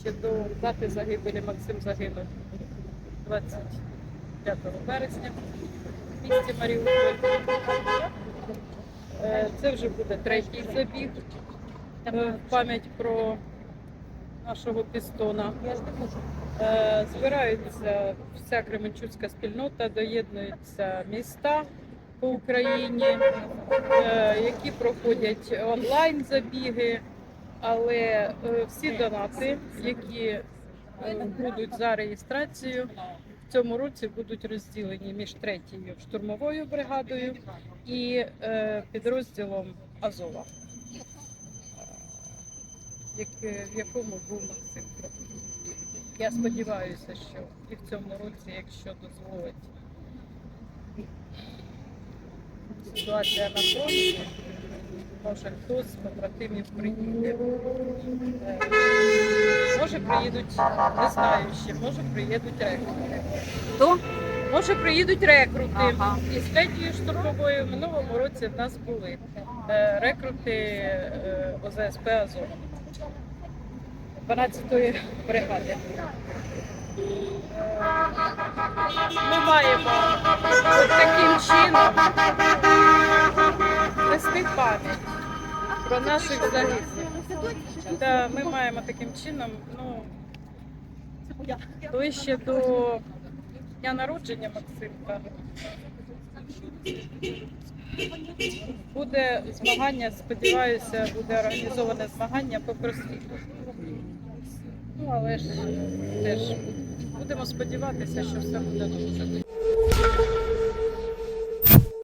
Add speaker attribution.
Speaker 1: ще до дати загибелі Максим загинув 25 березня в місті Маріуполь. Е, Це вже буде третій забіг е, в пам'ять про нашого пістона. Е, Збираються вся Кременчуцька спільнота, доєднуються міста по Україні, які проходять онлайн забіги, але е, всі донати, які е, будуть за реєстрацією, в цьому році будуть розділені між третьою штурмовою бригадою і е, підрозділом Азова, в якому був Максим. Я сподіваюся, що і в цьому році, якщо дозволить ситуація на фронті, може хтось з побратимів приїде. Е, Може приїдуть, не знаю ще, може приїдуть рекрути.
Speaker 2: Хто?
Speaker 1: Може приїдуть рекрути.
Speaker 2: Ага.
Speaker 1: Із третьої штурмової в минулому році в нас були е, рекрути е, ОЗСП Азов 12-ї бригади. Ми маємо от таким чином вести пам'ять про наших загиблих. Та ми маємо таким чином, ну, ближче до дня народження Максимка. Буде змагання, сподіваюся, буде організоване змагання по просвіту. Ну, але ж теж будемо сподіватися, що все буде добре.